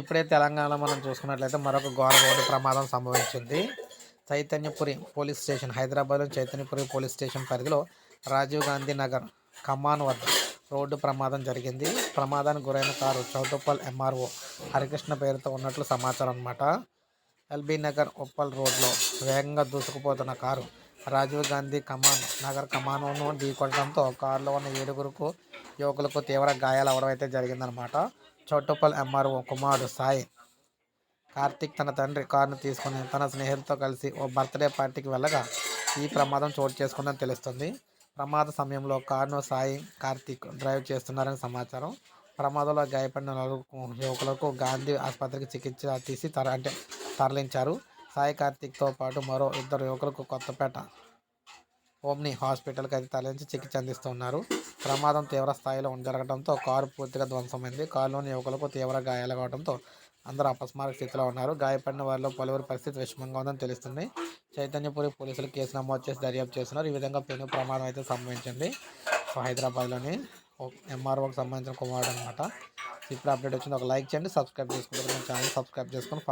ఇప్పుడే తెలంగాణలో మనం చూసుకున్నట్లయితే మరొక ఘోర రోడ్డు ప్రమాదం సంభవించింది. చైతన్యపురి పోలీస్ స్టేషన్ హైదరాబాద్లో చైతన్యపురి పోలీస్ స్టేషన్ పరిధిలో రాజీవ్ గాంధీ నగర్ కమాన్ వద్ద రోడ్డు ప్రమాదం జరిగింది. ప్రమాదానికి గురైన కారు చౌటుప్పల్ ఎంఆర్ఓ హరికృష్ణ పేరుతో ఉన్నట్లు సమాచారం అనమాట ఎల్బీ నగర్ ఉప్పల్ రోడ్లో వేగంగా దూసుకుపోతున్న కారు రాజీవ్ గాంధీ కమాన్ నగర్ కమాన్ను ఢీకొట్టడంతో కారులో ఉన్న ఏడుగురుకు యువకులకు తీవ్ర గాయాలు అవడం అయితే జరిగిందనమాట చౌటుప్పల్ ఎంఆర్ఓ కుమారుడు సాయి కార్తిక్ తన తండ్రి కారును తీసుకుని తన స్నేహితులతో కలిసి ఓ బర్త్డే పార్టీకి వెళ్ళగా ఈ ప్రమాదం చోటు చేసుకుందని తెలుస్తుంది. ప్రమాద సమయంలో కారును సాయి కార్తిక్ డ్రైవ్ చేస్తున్నారని సమాచారం. ప్రమాదంలో గాయపడిన నలుగురు యువకులకు గాంధీ ఆసుపత్రికి చికిత్స తీసి తర అంటే తరలించారు. సాయి కార్తిక్తో పాటు మరో ఇద్దరు యువకులకు కొత్తపేట ఓమ్ని హాస్పిటల్కి అయితే తరలించి చికిత్స అందిస్తున్నారు. ప్రమాదం తీవ్ర స్థాయిలో జరగడంతో కారు పూర్తిగా ధ్వంసమైంది. కారులోని యువకులకు తీవ్ర గాయాలు కావడంతో అందరూ అపస్మారక స్థితిలో ఉన్నారు. గాయపడిన వారిలో పలువురి పరిస్థితి విషమంగా ఉందని తెలుస్తుంది. చైతన్యపురి పోలీసులు కేసు నమోదు చేసి దర్యాప్తు చేస్తున్నారు. ఈ విధంగా పెను ప్రమాదం అయితే సంభవించింది. సో హైదరాబాద్లోని ఎంఆర్ఓకి సంబంధించిన కుమారుడు అనమాట ఇప్పుడు అప్డేట్ వచ్చింది. ఒక లైక్ చేయండి సబ్స్క్రైబ్ చేసుకుంటారు ఛానల్ సబ్స్క్రైబ్ చేసుకొని